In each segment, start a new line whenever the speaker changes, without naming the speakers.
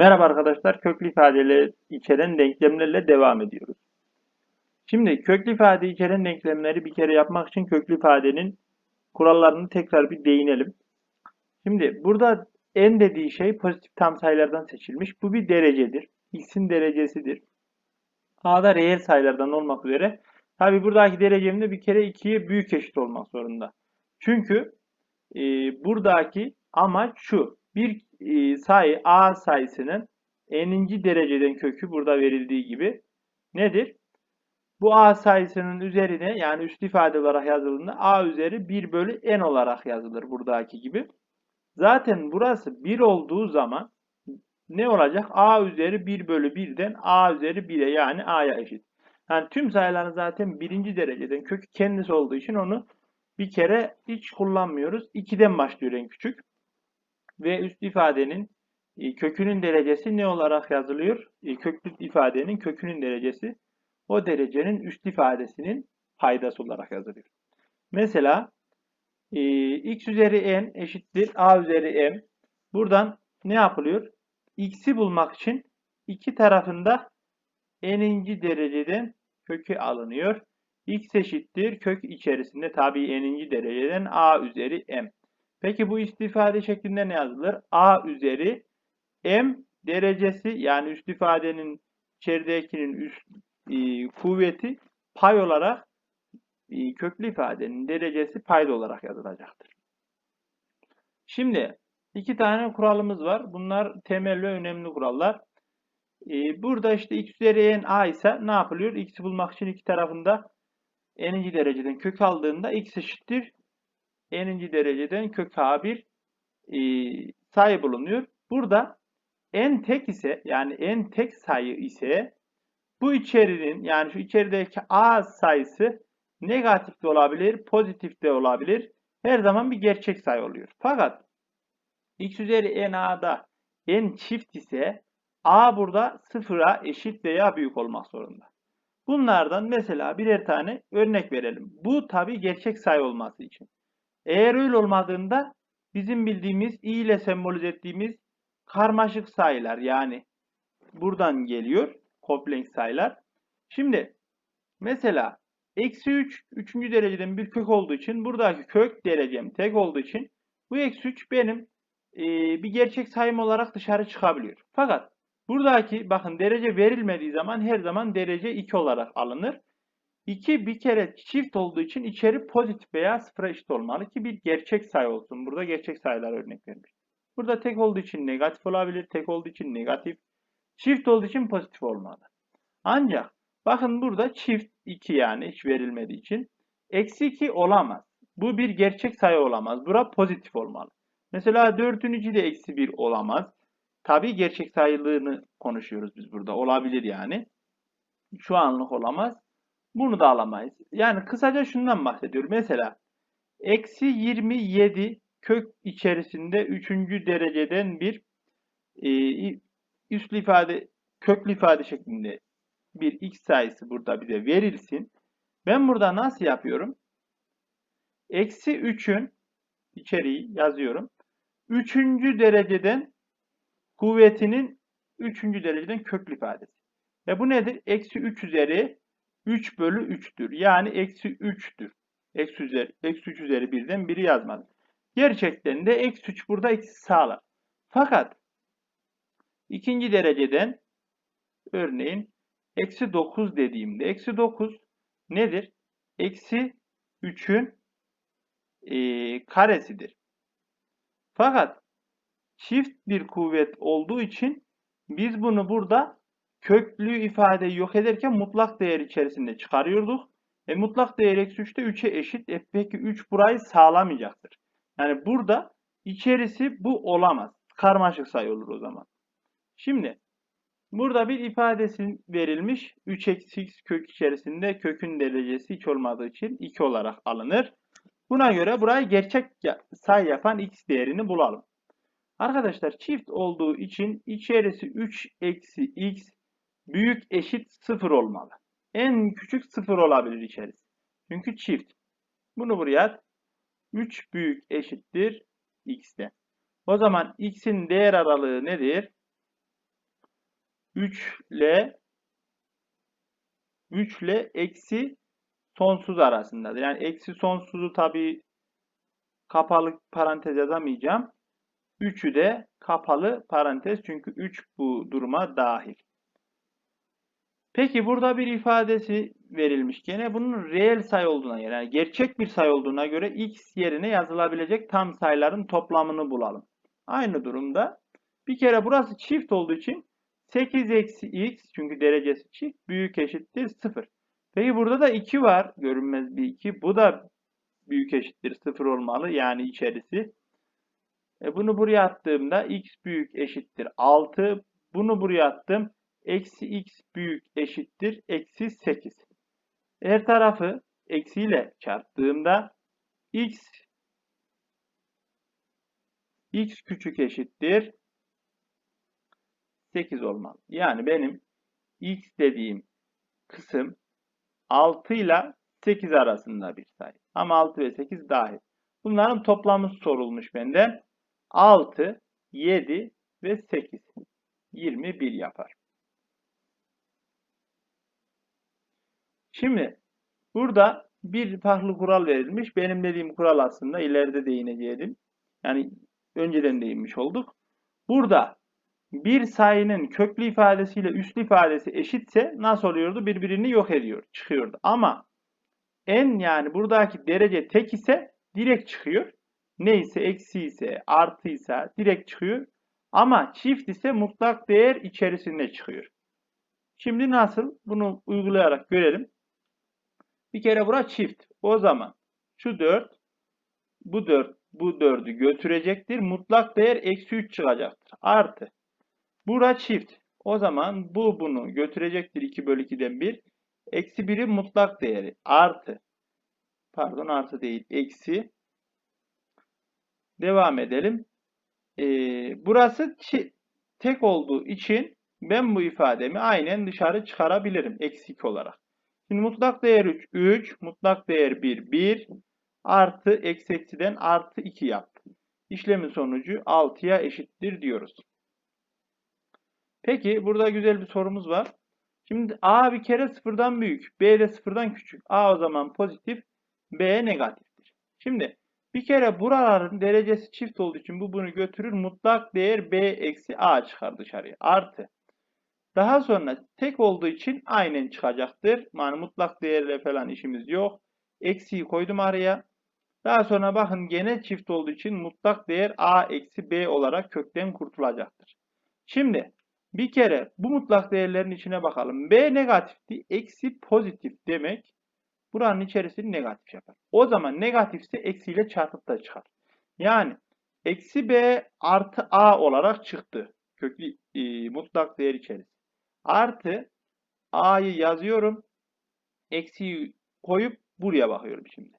Merhaba arkadaşlar, köklü ifadeleri içeren denklemlerle devam ediyoruz. Şimdi köklü ifade içeren denklemleri bir kere yapmak için köklü ifadenin kurallarını tekrar bir değinelim. Şimdi burada n dediği şey pozitif tam sayılardan seçilmiş. Bu bir derecedir. X'in derecesidir. A'da reel sayılardan olmak üzere. Tabi buradaki derecem de bir kere 2'ye büyük eşit olmak zorunda. Çünkü e, buradaki amaç şu bir e, sayı a sayısının n'inci dereceden kökü burada verildiği gibi nedir? Bu a sayısının üzerine yani üst ifade olarak yazıldığında a üzeri 1 bölü n olarak yazılır buradaki gibi. Zaten burası 1 olduğu zaman ne olacak? a üzeri 1 bölü 1'den a üzeri 1'e yani a'ya eşit. Yani tüm sayıların zaten birinci dereceden kökü kendisi olduğu için onu bir kere hiç kullanmıyoruz. 2'den başlıyor en küçük ve üst ifadenin e, kökünün derecesi ne olarak yazılıyor? E, köklü ifadenin kökünün derecesi o derecenin üst ifadesinin paydası olarak yazılıyor. Mesela e, x üzeri n eşittir a üzeri m. Buradan ne yapılıyor? x'i bulmak için iki tarafında n'inci dereceden kökü alınıyor. x eşittir kök içerisinde tabi n'inci dereceden a üzeri m. Peki bu istifade şeklinde ne yazılır? A üzeri M derecesi yani üst ifadenin içeridekinin üst e, kuvveti pay olarak e, köklü ifadenin derecesi payda olarak yazılacaktır. Şimdi iki tane kuralımız var. Bunlar temel ve önemli kurallar. E, burada işte x üzeri n a ise ne yapılıyor? x'i bulmak için iki tarafında n'inci dereceden kök aldığında x eşittir n'inci dereceden kök a1 e, sayı bulunuyor. Burada n tek ise yani n tek sayı ise bu içerinin yani şu içerideki a sayısı negatif de olabilir, pozitif de olabilir. Her zaman bir gerçek sayı oluyor. Fakat x üzeri n a'da n çift ise a burada sıfıra eşit veya büyük olmak zorunda. Bunlardan mesela birer tane örnek verelim. Bu tabi gerçek sayı olması için. Eğer öyle olmadığında bizim bildiğimiz i ile sembolize ettiğimiz karmaşık sayılar yani buradan geliyor kompleks sayılar. Şimdi mesela eksi 3 üçüncü dereceden bir kök olduğu için buradaki kök derecem tek olduğu için bu eksi 3 benim e, bir gerçek sayım olarak dışarı çıkabiliyor. Fakat buradaki bakın derece verilmediği zaman her zaman derece 2 olarak alınır. 2 bir kere çift olduğu için içeri pozitif veya sıfıra eşit olmalı ki bir gerçek sayı olsun. Burada gerçek sayılar örnek vermiş. Burada tek olduğu için negatif olabilir, tek olduğu için negatif. Çift olduğu için pozitif olmalı. Ancak bakın burada çift 2 yani hiç verilmediği için eksi 2 olamaz. Bu bir gerçek sayı olamaz. Bura pozitif olmalı. Mesela 4'ün içi de eksi 1 olamaz. Tabi gerçek sayılığını konuşuyoruz biz burada. Olabilir yani. Şu anlık olamaz. Bunu da alamayız. Yani kısaca şundan bahsediyorum. Mesela eksi 27 kök içerisinde 3. dereceden bir e, üslü ifade, köklü ifade şeklinde bir x sayısı burada bize verilsin. Ben burada nasıl yapıyorum? Eksi 3'ün içeriği yazıyorum. 3. dereceden kuvvetinin 3. dereceden köklü ifadesi. Ve bu nedir? Eksi 3 üzeri 3 bölü 3'tür. Yani eksi 3'tür. Eksi, üzeri, eksi 3 üzeri 1'den biri yazmadım. Gerçekten de eksi 3 burada eksi sağlar. Fakat ikinci dereceden örneğin eksi 9 dediğimde eksi 9 nedir? Eksi 3'ün e, karesidir. Fakat çift bir kuvvet olduğu için biz bunu burada köklü ifadeyi yok ederken mutlak değer içerisinde çıkarıyorduk. E, mutlak değer eksi 3 de 3'e eşit. E, peki 3 burayı sağlamayacaktır. Yani burada içerisi bu olamaz. Karmaşık sayı olur o zaman. Şimdi burada bir ifadesi verilmiş. 3 eksi x kök içerisinde kökün derecesi hiç olmadığı için 2 olarak alınır. Buna göre burayı gerçek sayı yapan x değerini bulalım. Arkadaşlar çift olduğu için içerisi 3 eksi x büyük eşit 0 olmalı. En küçük 0 olabilir içerisi. Çünkü çift. Bunu buraya 3 büyük eşittir x'te. O zaman x'in değer aralığı nedir? 3 ile 3 ile eksi sonsuz arasındadır. Yani eksi sonsuzu tabi kapalı parantez yazamayacağım. 3'ü de kapalı parantez çünkü 3 bu duruma dahil. Peki burada bir ifadesi verilmiş. Gene bunun reel sayı olduğuna göre, yani gerçek bir sayı olduğuna göre x yerine yazılabilecek tam sayıların toplamını bulalım. Aynı durumda bir kere burası çift olduğu için 8 eksi x çünkü derecesi çift büyük eşittir 0. Peki burada da 2 var. Görünmez bir 2. Bu da büyük eşittir 0 olmalı. Yani içerisi. E bunu buraya attığımda x büyük eşittir 6. Bunu buraya attım. Eksi x büyük eşittir. Eksi 8. Her tarafı eksiyle çarptığımda x x küçük eşittir 8 olmalı. Yani benim x dediğim kısım 6 ile 8 arasında bir sayı. Ama 6 ve 8 dahil. Bunların toplamı sorulmuş benden. 6, 7 ve 8. 21 yapar. Şimdi burada bir farklı kural verilmiş. Benim dediğim kural aslında ileride değineceğim. Yani önceden değinmiş olduk. Burada bir sayının köklü ifadesiyle üslü ifadesi eşitse nasıl oluyordu? Birbirini yok ediyor, çıkıyordu. Ama en yani buradaki derece tek ise direkt çıkıyor. Neyse eksi ise artıysa direkt çıkıyor. Ama çift ise mutlak değer içerisinde çıkıyor. Şimdi nasıl? Bunu uygulayarak görelim. Bir kere bura çift. O zaman şu 4, bu 4, bu 4'ü götürecektir. Mutlak değer eksi 3 çıkacaktır. Artı. Bura çift. O zaman bu bunu götürecektir 2 bölü 2'den 1. Eksi 1'in mutlak değeri. Artı. Pardon artı değil. Eksi. Devam edelim. Ee, burası tek olduğu için ben bu ifademi aynen dışarı çıkarabilirim. Eksik olarak. Şimdi mutlak değer 3, 3. Mutlak değer 1, 1. Artı eksi eksiden artı 2 yaptım. İşlemin sonucu 6'ya eşittir diyoruz. Peki burada güzel bir sorumuz var. Şimdi A bir kere sıfırdan büyük. B de sıfırdan küçük. A o zaman pozitif. B negatiftir. Şimdi bir kere buraların derecesi çift olduğu için bu bunu götürür. Mutlak değer B eksi A çıkar dışarıya. Artı. Daha sonra tek olduğu için aynen çıkacaktır. Yani mutlak değerle falan işimiz yok. Eksiyi koydum araya. Daha sonra bakın gene çift olduğu için mutlak değer A eksi B olarak kökten kurtulacaktır. Şimdi bir kere bu mutlak değerlerin içine bakalım. B negatifti. Eksi pozitif demek buranın içerisini negatif yapar. O zaman negatifse eksiyle çarpıp da çıkar. Yani eksi B artı A olarak çıktı. Köklü e, mutlak değer içerisinde. Artı A'yı yazıyorum. Eksiyi koyup buraya bakıyorum şimdi.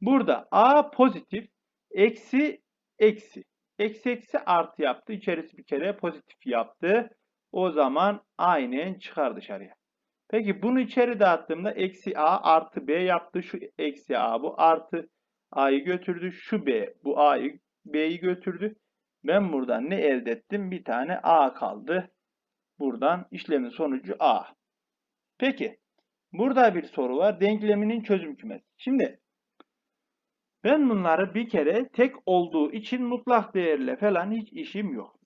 Burada A pozitif. Eksi eksi. Eksi eksi artı yaptı. İçerisi bir kere pozitif yaptı. O zaman aynen çıkar dışarıya. Peki bunu içeri dağıttığımda eksi A artı B yaptı. Şu eksi A bu artı A'yı götürdü. Şu B bu A'yı B'yi götürdü. Ben buradan ne elde ettim? Bir tane A kaldı. Buradan işlemin sonucu A. Peki. Burada bir soru var. Denkleminin çözüm kümesi. Şimdi ben bunları bir kere tek olduğu için mutlak değerle falan hiç işim yok.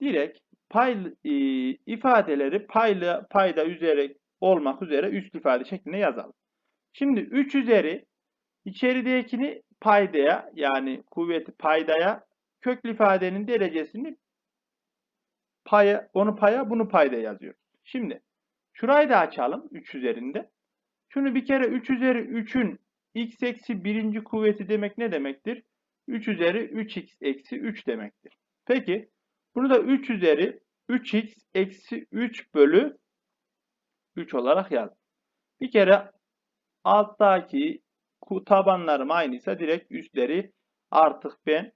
Direkt pay, e, ifadeleri payla, payda üzeri olmak üzere üst ifade şeklinde yazalım. Şimdi 3 üzeri içeridekini paydaya yani kuvveti paydaya köklü ifadenin derecesini paya, onu paya bunu payda yazıyoruz. Şimdi şurayı da açalım 3 üzerinde. Şunu bir kere 3 üzeri 3'ün x eksi birinci kuvveti demek ne demektir? 3 üzeri 3x eksi 3 demektir. Peki bunu da 3 üzeri 3x eksi 3 bölü 3 olarak yaz. Bir kere alttaki tabanlarım aynıysa direkt üstleri artık ben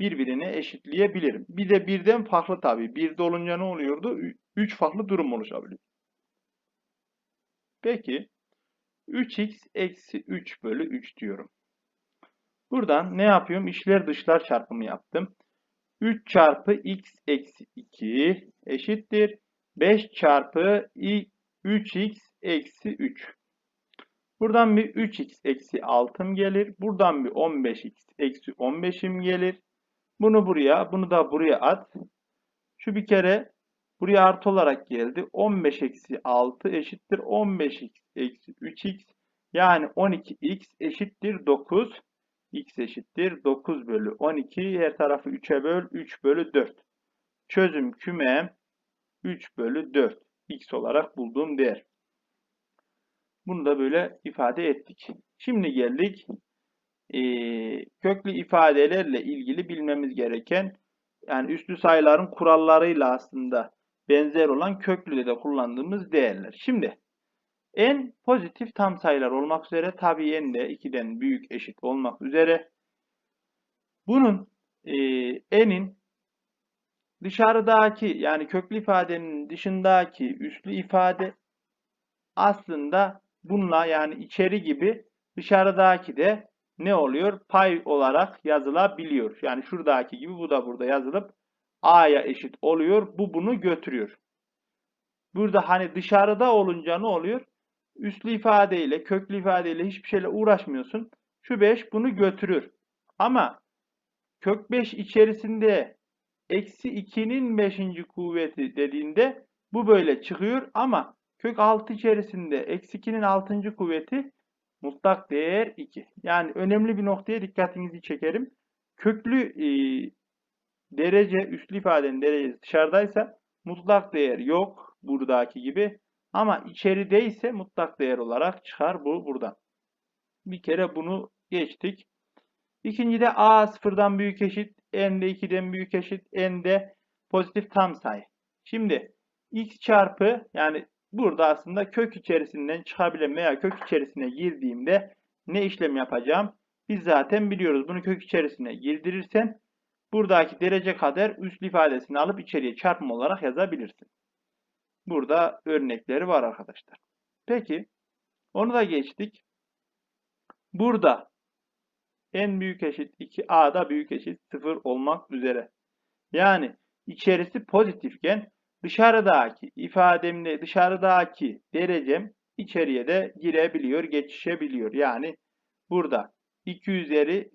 birbirine eşitleyebilirim. Bir de birden farklı tabii. Birde olunca ne oluyordu? 3 farklı durum oluşabiliyor. Peki 3x eksi 3 bölü 3 diyorum. Buradan ne yapıyorum? İşler dışlar çarpımı yaptım. 3 çarpı x eksi 2 eşittir. 5 çarpı i- 3x eksi 3. Buradan bir 3x eksi 6'm gelir. Buradan bir 15x eksi 15'im gelir. Bunu buraya, bunu da buraya at. Şu bir kere buraya artı olarak geldi. 15 eksi 6 eşittir 15x eksi 3x. Yani 12x eşittir 9. x eşittir 9 bölü 12. Her tarafı 3'e böl. 3 bölü 4. Çözüm kümem 3 bölü 4. x olarak bulduğum değer. Bunu da böyle ifade ettik. Şimdi geldik eee, köklü ifadelerle ilgili bilmemiz gereken yani üslü sayıların kurallarıyla aslında benzer olan köklüde de kullandığımız değerler. Şimdi en pozitif tam sayılar olmak üzere tabii en de 2'den büyük eşit olmak üzere bunun eee n'in dışarıdaki yani köklü ifadenin dışındaki üslü ifade aslında bununla yani içeri gibi dışarıdaki de ne oluyor? Pay olarak yazılabiliyor. Yani şuradaki gibi bu da burada yazılıp a'ya eşit oluyor. Bu bunu götürüyor. Burada hani dışarıda olunca ne oluyor? Üslü ifadeyle, köklü ifadeyle hiçbir şeyle uğraşmıyorsun. Şu 5 bunu götürür. Ama kök 5 içerisinde eksi 2'nin 5. kuvveti dediğinde bu böyle çıkıyor ama kök 6 içerisinde eksi 2'nin 6. kuvveti mutlak değer 2. Yani önemli bir noktaya dikkatinizi çekerim. Köklü e, derece, üslü ifadenin derecesi dışarıdaysa mutlak değer yok buradaki gibi. Ama içerideyse mutlak değer olarak çıkar bu buradan. Bir kere bunu geçtik. İkincide a sıfırdan büyük eşit, n de 2'den büyük eşit, n de pozitif tam sayı. Şimdi x çarpı yani burada aslında kök içerisinden çıkabilen veya kök içerisine girdiğimde ne işlem yapacağım? Biz zaten biliyoruz. Bunu kök içerisine girdirirsen buradaki derece kadar üslü ifadesini alıp içeriye çarpma olarak yazabilirsin. Burada örnekleri var arkadaşlar. Peki onu da geçtik. Burada n büyük eşit 2 a da büyük eşit 0 olmak üzere. Yani içerisi pozitifken dışarıdaki ifademle dışarıdaki derecem içeriye de girebiliyor, geçişebiliyor. Yani burada 2 üzeri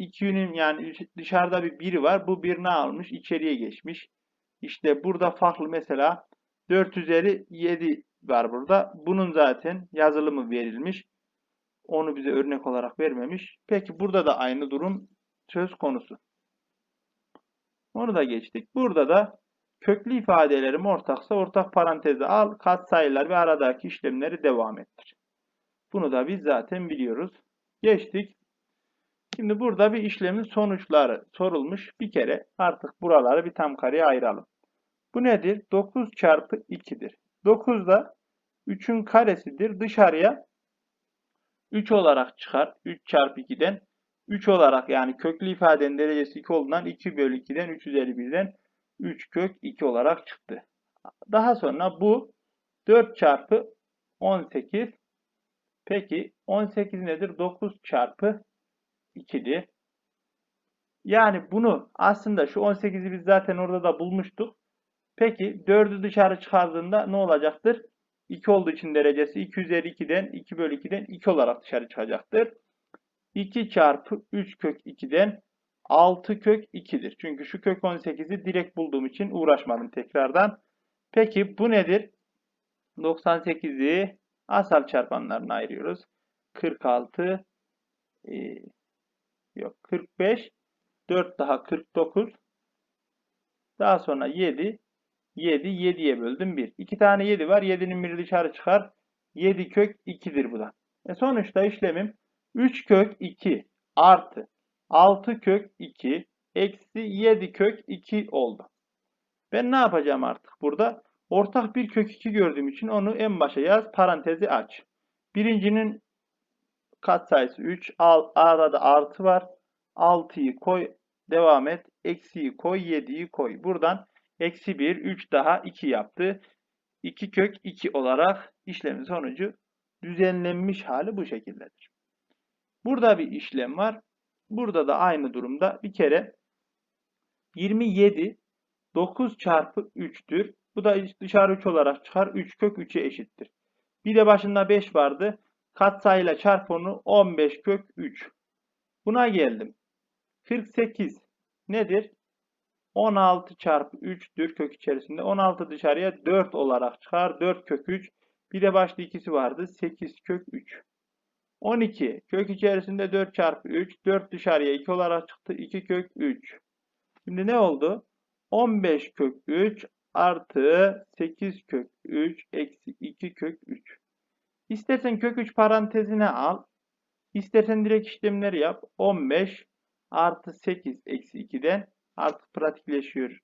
2'nin yani dışarıda bir 1 var. Bu 1 ne almış? İçeriye geçmiş. İşte burada farklı mesela 4 üzeri 7 var burada. Bunun zaten yazılımı verilmiş. Onu bize örnek olarak vermemiş. Peki burada da aynı durum söz konusu. Onu da geçtik. Burada da köklü ifadelerim ortaksa ortak paranteze al, katsayılar ve aradaki işlemleri devam ettir. Bunu da biz zaten biliyoruz. Geçtik. Şimdi burada bir işlemin sonuçları sorulmuş. Bir kere artık buraları bir tam kareye ayıralım. Bu nedir? 9 çarpı 2'dir. 9 da 3'ün karesidir. Dışarıya 3 olarak çıkar. 3 çarpı 2'den 3 olarak yani köklü ifadenin derecesi 2 olduğundan 2 bölü 2'den 3 üzeri 1'den 3 kök 2 olarak çıktı. Daha sonra bu 4 çarpı 18. Peki 18 nedir? 9 çarpı 2'dir. Yani bunu aslında şu 18'i biz zaten orada da bulmuştuk. Peki 4'ü dışarı çıkardığında ne olacaktır? 2 olduğu için derecesi 2 üzeri 2'den 2 bölü 2'den 2 olarak dışarı çıkacaktır. 2 çarpı 3 kök 2'den 6 kök 2'dir. Çünkü şu kök 18'i direkt bulduğum için uğraşmadım tekrardan. Peki bu nedir? 98'i asal çarpanlarına ayırıyoruz. 46 e, yok 45 4 daha 49 daha sonra 7 7 7'ye böldüm 1. 2 tane 7 var. 7'nin biri dışarı çıkar. 7 kök 2'dir bu da. E sonuçta işlemim 3 kök 2 artı 6 kök 2 eksi 7 kök 2 oldu. Ben ne yapacağım artık burada? Ortak bir kök 2 gördüğüm için onu en başa yaz. Parantezi aç. Birincinin katsayısı 3. Al, arada artı var. 6'yı koy. Devam et. Eksiyi koy. 7'yi koy. Buradan eksi 1. 3 daha 2 yaptı. 2 kök 2 olarak işlemin sonucu düzenlenmiş hali bu şekildedir. Burada bir işlem var. Burada da aynı durumda bir kere 27 9 çarpı 3'tür. Bu da dışarı 3 olarak çıkar. 3 kök 3'e eşittir. Bir de başında 5 vardı. Katsayıyla çarp onu 15 kök 3. Buna geldim. 48 nedir? 16 çarpı 3'tür kök içerisinde. 16 dışarıya 4 olarak çıkar. 4 kök 3. Bir de başta ikisi vardı. 8 kök 3. 12 kök içerisinde 4 çarpı 3. 4 dışarıya 2 olarak çıktı. 2 kök 3. Şimdi ne oldu? 15 kök 3 artı 8 kök 3 eksi 2 kök 3. İstersen kök 3 parantezine al. İstersen direkt işlemleri yap. 15 artı 8 eksi 2'den artık pratikleşiyor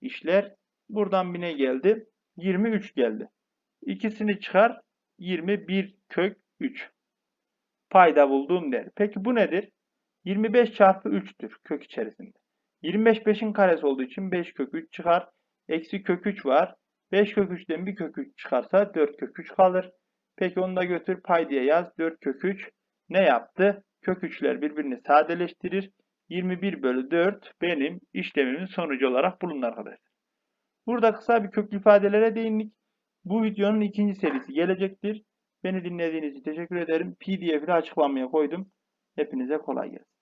işler. Buradan bir ne geldi? 23 geldi. İkisini çıkar. 21 kök 3. Payda bulduğum değer. Peki bu nedir? 25 çarpı 3'tür kök içerisinde. 25 5'in karesi olduğu için 5 kök 3 çıkar. Eksi kök 3 var. 5 kök 3'ten bir kök 3 çıkarsa 4 kök 3 kalır. Peki onu da götür pay diye yaz. 4 kök 3 ne yaptı? Kök 3'ler birbirini sadeleştirir. 21 bölü 4 benim işlemimin sonucu olarak bulunur arkadaşlar. Burada kısa bir köklü ifadelere değindik. Bu videonun ikinci serisi gelecektir. Beni dinlediğiniz için teşekkür ederim. PDF'ini açıklamaya koydum. Hepinize kolay gelsin.